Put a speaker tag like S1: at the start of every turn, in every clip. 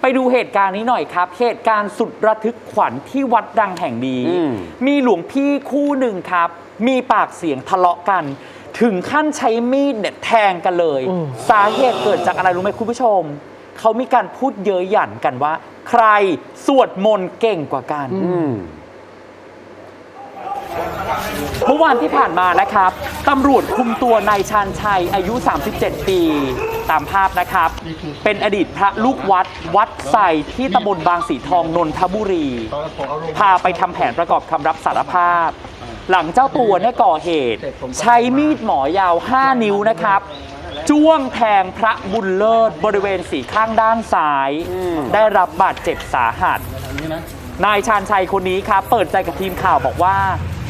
S1: ไปดูเหตุการณ์นี้หน่อยครับ เหตุการณ์สุดระทึกขวัญที่วัดดังแห่งนี้
S2: อืม
S1: มีหลวงพี่คู่หนึ่งครับ มีปากเสียงทะเลาะกัน ถึงขั้นใช้มีดเนี่ยแทงกันเลย สาเหตุเกิดจากอะไรรู้ไหมคุณผู้ชม เขามีการพูดเย้ยหยันกันว่า ใครสวดมนต์เก่งกว่ากัน
S2: อืม
S1: เมื่อวานที่ผ่านมานะครับตำรวจคุมตัวนายชาญชัยอายุ 37 ปี ตามภาพนะครับ เป็นอดีตพระลูกวัดวัดใส่ที่ตำบลบางสีทองนนทบุรี พาไปทำแผนประกอบคำรับสารภาพ หลังเจ้าตัวเนี่ยก่อเหตุ ใช้มีดหมอยาว 5 นิ้วนะครับจ้วงแทงพระบุญเลิศบริเวณสีข้างด้านซ้าย ได้รับบาดเจ็บสาหัสนายชาญชัยคนนี้ครับ เปิดใจกับทีมข่าวบอกว่า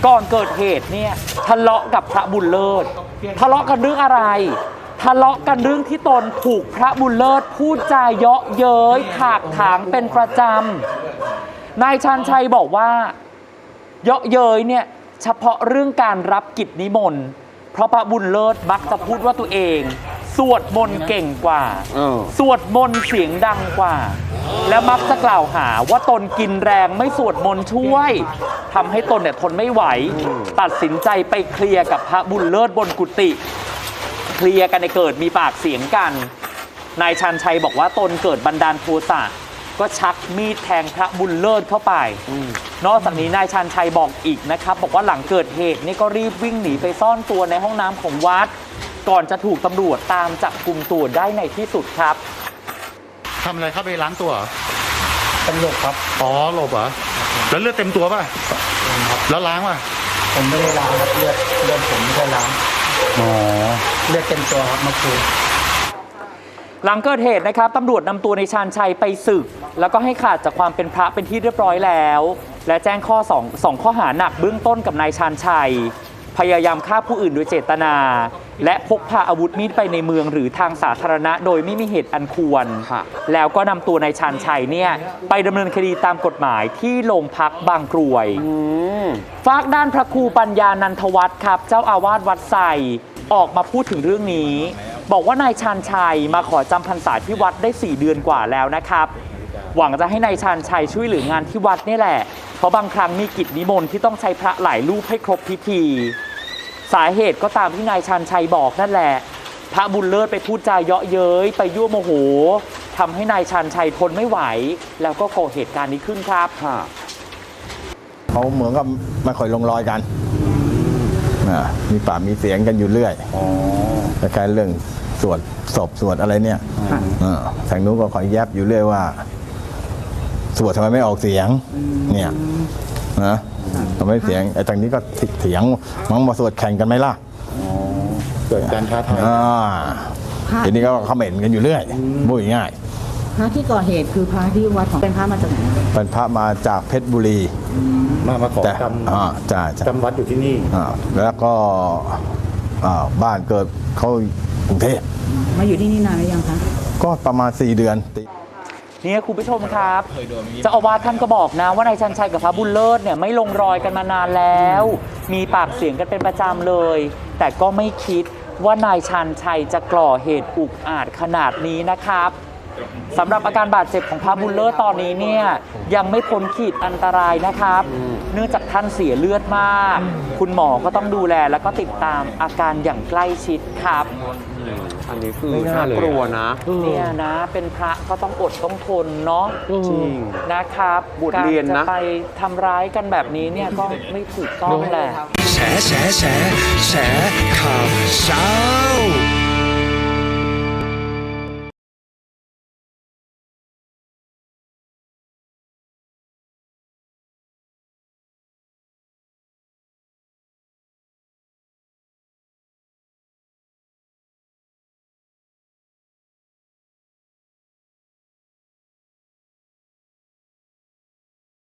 S1: ก่อนเกิดเหตุเนี่ยทะเลาะกับพระบุญเลิศ ทะเลาะกันเรื่องอะไร ทะเลาะกันเรื่องที่ตนถูกพระบุญเลิศพูดจาเยาะเย้ยถากถางเป็นประจำนายชาญชัยบอกว่าเยาะเย้ยเนี่ยเฉพาะเรื่องการรับกิจนิมนต์เพราะพระบุญเลิศมักจะพูดว่าตัวเอง สวดมนต์เก่งกว่า
S2: เออ
S1: สวดมนต์เสียงดังกว่า และมักจะกล่าวหาว่าตนกินแรงไม่สวดมนต์ช่วยทำให้ตนเนี่ยทนไม่ไหว ตัดสินใจไปเคลียร์กับพระบุญเลิศบนกุฏิเคลียร์กันในเกิดมีปากเสียงกัน นายชันชัยบอกว่าตนเกิดบันดาลโทสะก็ชักมีดแทงพระบุญเลิศเข้าไป นอกจากนี้นายชันชัยบอกอีกนะครับ บอกว่าหลังเกิดเหตุนี่ก็รีบวิ่งหนีไปซ่อนตัวในห้องน้ำของวัด ก่อนจะถูกตำรวจตามจับกลุ่มตัวได้ในที่สุดครับ
S3: ทำอะไรเข้าไปล้างตัวเหรอ
S4: ตำรวจครับ
S3: อ๋อหลบเหรอแล้วเลือดเต็มตัวป่ะแล้วล้างป่ะ
S4: ผมไม่ได้ล้างครับเลือดเลือดผมไม่ได้ล้าง
S3: อ๋อ
S4: เลือดเต็มตัวครับเมื่อคืน
S1: หลังเกิดเหตุนะครับตำรวจนำตัวในชาญชัยไปศึก แล้วก็ให้ขาดจากความเป็นพระเป็นที่เรียบร้อยแล้ว และแจ้งข้อสองสองข้อหาหนักเบื้องต้นกับนายชาญชัย พยายามฆ่าผู้อื่นโดยเจตนา และพกพาอาวุธมีดไปในเมืองหรือทางสาธารณะโดยไม่มีเหตุอันควร
S2: ค่ะ
S1: แล้วก็นำตัวนายชาญชัยเนี่ยไปดำเนินคดีตามกฎหมายที่โรงพักบางกรวย
S2: อืม
S1: ฝากด้านพระครูปัญญานันทวัฒน์ครับ เจ้าอาวาสวัดไซออกมาพูดถึงเรื่องนี้ บอกว่านายชาญชัยมาขอจำพรรษาที่วัดได้ 4 เดือนกว่าแล้วนะครับ หวังจะให้นายชาญชัยช่วยเหลืองานที่วัดนี่แหละ เพราะบางครั้งมีกิจนิมนต์ที่ต้องใช้พระหลายรูปให้ครบพิธี สาเหตุก็ตามที่นายชาญชัยบอกนั่นแหละ พระบุญเลิศไปพูดจาเยาะเย้ยไปยั่วโมโหทำให้นายชาญชัยทนไม่ไหว แล้วก็ก่อเหตุการณ์นี้ขึ้นครับ
S2: ค่ะ
S5: เขาเหมือนกับไม่ค่อยลงรอยกันอ่ามีปากมีเสียงกันอยู่เรื่อย
S2: อ๋อ
S5: คล้ายๆเรื่องสวดศพสวดอะไรเนี่ยอ่าทางนู้นก็คอยแยบอยู่เรื่อยว่า สวดทำไมไม่ออกเสียง เนี่ยนะทำไมเสียงไอ้ทางนี้ก็เถียงมันมาสวดแข่งกันไหมล่ะ
S3: เกิดการท้าทาย
S5: อ่าทีนี้ก็เขม่นกันอยู่เรื่อยพูดง่าย
S6: พระที่ก่อเหตุคือพระที่วัดของเป็นพระมาจากไหน
S5: ๆเป็นพระมาจากเพชรบุรี
S3: มามาขอ
S5: แต่
S3: จ
S5: อ่าจ้าจ้าำ
S3: จำวัดอยู่ที่นี่
S5: อ่าแล้วก็อ่าบ้านเกิดเขากรุงเทพ
S6: มาอยู่ที่นี่นานหรือยังคะ
S5: ก็ประมาณ4เดือน
S1: เนี่ยคุณผู้ชมครับ เจ้าอาวาสท่านก็บอกนะ ว่านายชันชัยกับพระบุญเลิศเนี่ยไม่ลงรอยกันมานานแล้ว มีปากเสียงกันเป็นประจำเลย แต่ก็ไม่คิดว่านายชันชัยจะก่อเหตุอุกอาจขนาดนี้นะครับ สำหรับอาการบาดเจ็บของพระบุญเลิศตอนนี้เนี่ยยังไม่พ้นขีดอันตรายนะครับ เนื่องจากท่านเสียเลือดมาก คุณหมอก็ต้องดูแลแล้วก็ติดตามอาการอย่างใกล้ชิดครับ
S2: อันนี้คือน่ากลัวนะ
S1: เนี่ยนะเป็นพระก็ต้องอดต้องทนเนาะ
S2: จริง
S1: นะครับ
S2: บวชเรียนนะ
S1: การจะไปทำร้ายกันแบบนี้เนี่ยก็ไม่ถูกต้องแหละ
S7: แฉแฉแฉแฉข่าวเช้า